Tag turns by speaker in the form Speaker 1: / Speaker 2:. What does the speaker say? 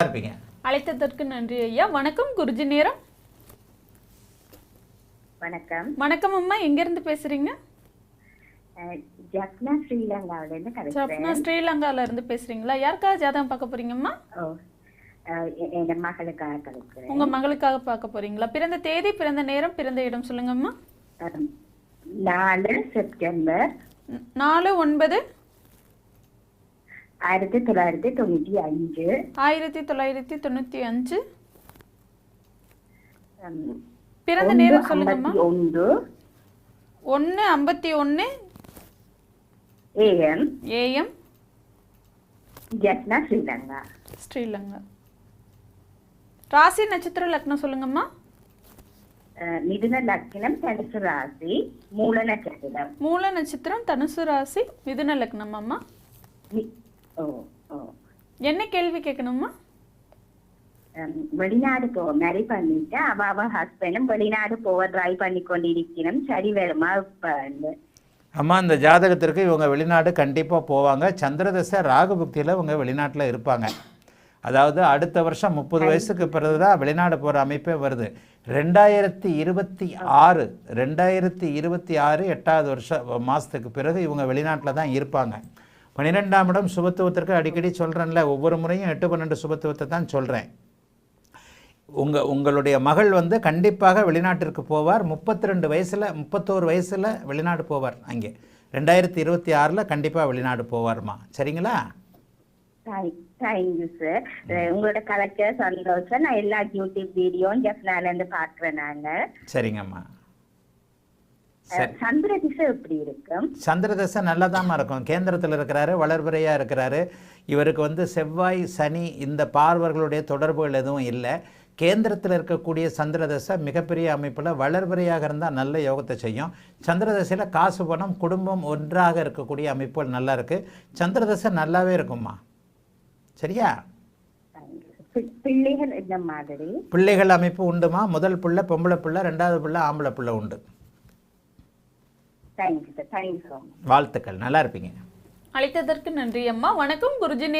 Speaker 1: இருப்பீங்க
Speaker 2: அழைத்ததற்கு நன்றி ஐயா. வணக்கம் குருஜி நேரம்.
Speaker 3: வணக்கம்.
Speaker 2: வணக்கம் அம்மா எங்கேருந்து பேசுறீங்க?
Speaker 3: அஹ் ஜப்னா ஸ்ரீலங்காவில இருந்து கதைக்கிறேன்
Speaker 2: ஸ்ரீலங்கால இருந்து பேசுறீங்களா? யாருக்கா ஜாதகம் பார்க்க போறீங்கம்மா
Speaker 3: மகளுக்காக
Speaker 2: உங்க மகளுக்காக பார்க்க போறீங்களா? பிறந்த தேதி பிறந்த நேரம் பிறந்த இடம் சொல்லுங்கம்மா
Speaker 3: நாலு செப்டம்பர்.
Speaker 2: நாலு ஒன்பது
Speaker 3: ஆயிரத்தி தொள்ளாயிரத்தி தொண்ணூற்றி அஞ்சு
Speaker 2: ஆயிரத்தி தொள்ளாயிரத்தி தொண்ணூத்தி அஞ்சு. பிறந்த நேரம் சொல்லுங்கம்மா.
Speaker 3: ஒன்று.
Speaker 2: ஒன்று ஐம்பத்தி ஒன்று.
Speaker 3: ஏஎம்.
Speaker 2: ஏஎம்.
Speaker 3: ஜப்னா ஸ்ரீலங்கா.
Speaker 2: ஸ்ரீலங்கா. ராசி நட்சத்திர லக்னம் சொல்லுங்கம்மா.
Speaker 3: மிதுன லக்கினம் தனுசு ராசி மூல நட்சத்திரம்.
Speaker 2: மூல நட்சத்திரம் தனுசு ராசி மிதுன லக்னம் அம்மா
Speaker 3: ஓ ஓ.
Speaker 2: என்ன கேள்வி கேட்கணுமா
Speaker 3: வெளிநாடு போ மேரி பண்ணிட்டு அவ அவ ஹஸ்பண்டும் வெளிநாடு போக ட்ரை பண்ணி கொண்டிருக்கணும். சரி வருமா இப்ப
Speaker 1: அம்மா இந்த ஜாதகத்திற்கு இவங்க வெளிநாடு கண்டிப்பாக போவாங்க. சந்திரதசை ராகுபக்தியில் இவங்க வெளிநாட்டில் இருப்பாங்க. அதாவது அடுத்த வருஷம் முப்பது வயசுக்கு பிறகு தான் வெளிநாடு போகிற அமைப்பே வருது. ரெண்டாயிரத்தி இருபத்தி ஆறு ரெண்டாயிரத்தி இருபத்தி ஆறு எட்டாவது வருஷம் மாதத்துக்கு பிறகு இவங்க வெளிநாட்டில் தான் இருப்பாங்க. பன்னிரெண்டாம் இடம் சுபத்துவத்திற்கு அடிக்கடி சொல்கிறேன்ல ஒவ்வொரு முறையும் எட்டு பன்னெண்டு சுபத்துவத்தை தான் சொல்கிறேன் உங்கள் உங்களுடைய மகள் வந்து கண்டிப்பாக வெளிநாட்டிற்கு போவார். முப்பத்தி ரெண்டு வயசில் முப்பத்தோரு வயசில் வெளிநாடு போவார் அங்கே. ரெண்டாயிரத்தி இருபத்தி ஆறில் கண்டிப்பாக வெளிநாடு போவார்மா. சரிங்களா?
Speaker 3: தேங்க்யூ சார் உங்களோட கலெக்டர் சந்தோஷம் நான் எல்லா யூடியூப் வீடியோவும் ஜப்னால இருந்து பாக்குறேன் நாங்க
Speaker 1: சரிங்கம்மா. சரி
Speaker 3: சந்திர திசை எப்படி இருக்கும்
Speaker 1: சந்திரதசை நல்லதாம்மா இருக்கும். கேந்திரத்தில் இருக்கிறாரு வளர்பிறையாக இருக்கிறாரு. இவருக்கு வந்து செவ்வாய் சனி இந்த பார்வர்களுடைய தொடர்புகள் எதுவும் இல்லை. கேந்திரத்தில் இருக்கக்கூடிய சந்திரதசை மிகப்பெரிய அமைப்பில் வளர்பிறையாக இருந்தால் நல்ல யோகத்தை செய்யும். சந்திரதசையில் காசு பணம் குடும்பம் ஒன்றாக இருக்கக்கூடிய அமைப்புகள் நல்லா இருக்குது சந்திரதசை நல்லாவே இருக்கும்மா. சரியா?
Speaker 3: பிள்ளைகள்
Speaker 1: பிள்ளைகள் அமைப்பு உண்டுமா? முதல் பிள்ளை பொம்பளை பிள்ளை ரெண்டாவது பிள்ளை ஆம்பளை பிள்ளை உண்டு.
Speaker 3: Thank you sir thank you so much
Speaker 1: வாழ்த்துக்கள். நல்லா இருப்பீங்க.
Speaker 2: அழைத்ததற்கு நன்றி அம்மா. வணக்கம். குருஜி நேரம்